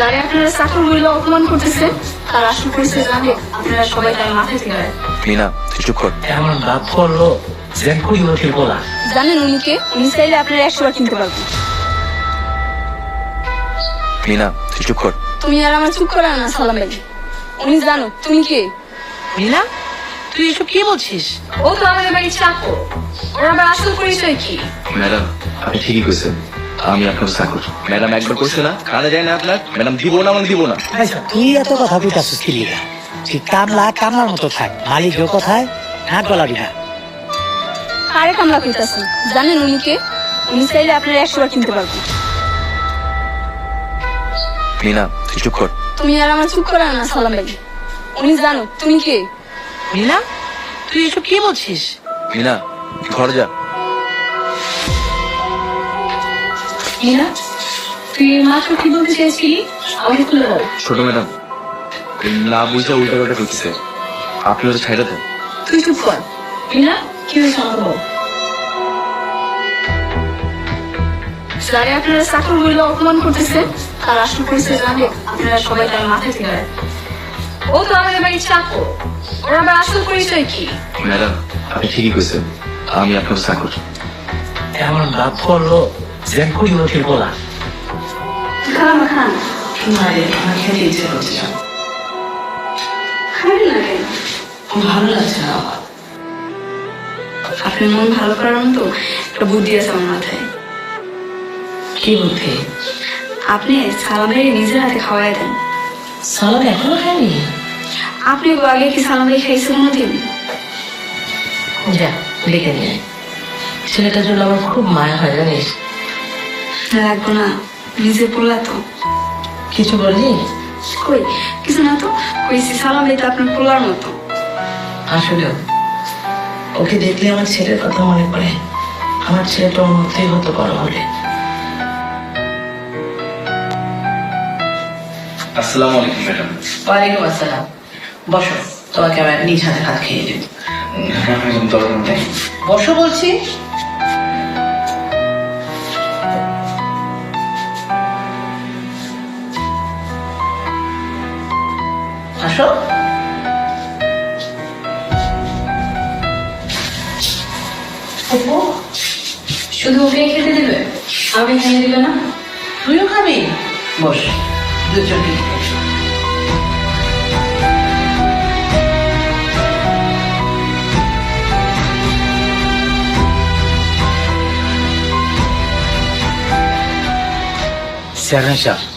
তারা আপনারা চাকর বলে অপমান করতেছে। তার আসল পরিচয় জানলে আপনারা সবাই তার মাথায় থেকে মিনা তুই চুপ কর। এমন ভাব করল যেন কুড়ি বলা জানেন উনিকে উনি চাইলে আপনারা একশো বার কিনতে পারবেন। মিনা তুই চুপ কর। তুমি আর আমার চুপ করা না সালাম ভাই। উনি জানো তুমি কে? মিনা তুই এসব কি বলছিস? ও তো আমাদের বাড়ির চাকর। ওর আবার আসল পরিচয় কি? ম্যাডাম আপনি ঠিকই কইছেন। আমি আপনার চাকর ম্যাডাম একবার কইছে না কানে যায় না আপনার? ম্যাডাম দিব না মানে দিব না। আচ্ছা তুই এত কথা কইতাছিস কি লিগা? তুই কামলা কামলার মতো থাক মালিকের কথায় নাক গলাবি না। কারে কামলা কইতাছেন জানেন উনি কে? উনি চাইলে আপনারা একশো বার কিনতে পারবেন। মিনা তুই চুপ কর। তুমি আর আমার চুপ করা না সালাম ভাই উনি জানো তুমি কে? মিনা তুই এসব কি বলছিস? মিনা ঘর যা। মিনা তুই মাত্র কি বলতে চাইছিলি? আমাকে খুলে বল। ছোট ম্যাডাম না বুঝে উল্টা পাল্টা করতেছে। আপনি ওটা ছাইড়া দেন। তুই চুপ কর। মিনা কি হয়েছে আমাকে বল। যারে আপনারা চাকর বলে অপমান করতেছে তার আসল পরিচয় জানলে আপনারা সবাই তার মাথায় থেকে ও তো আমাদের বাড়ির চাকর। ওর আবার আসল পরিচয় কি? ম্যাডাম আপনি ঠিকই কইছেন। আমি আপনার চাকর। এমন লাভ করল ভালো লাগছে না আমার। আপনার মন ভালো করার মতো একটা বুদ্ধি আছে আমার মাথায়। কি বুদ্ধি? আপনি সালাম নিজের হাতে খাওয়াই দেন। সালাদ এখনও খায়নি আপনি আগে কি সালাম খাইছেন কোনোদিন? যা ডেকে নিয়ে। ছেলেটার জন্য আমার খুব মায়া হয় জানিস? লাগবো না নিজে পোলা তো। কিছু বললি? কই? কিছু না তো কইছি সালাম ভাই তো আপনার পোলার মতো। আসলে ওকে দেখলে আমার ছেলের কথা মনে পড়ে। আমার ছেলেটা ওর মধ্যেই হতো বড় হলে। আসসালামু আলাইকুম ম্যাডাম। ওয়ালাইকুম আসসালাম। বসো তোমাকে আমার নিজ হাতে ভাত খেয়ে দেব বসো বলছি। আসো। শুধু ওকে খেতে দেবে? আমাকে খেতে দিবে না? তুইও খাবি? বস দুজনকে চেয়ারম্যান সাহেব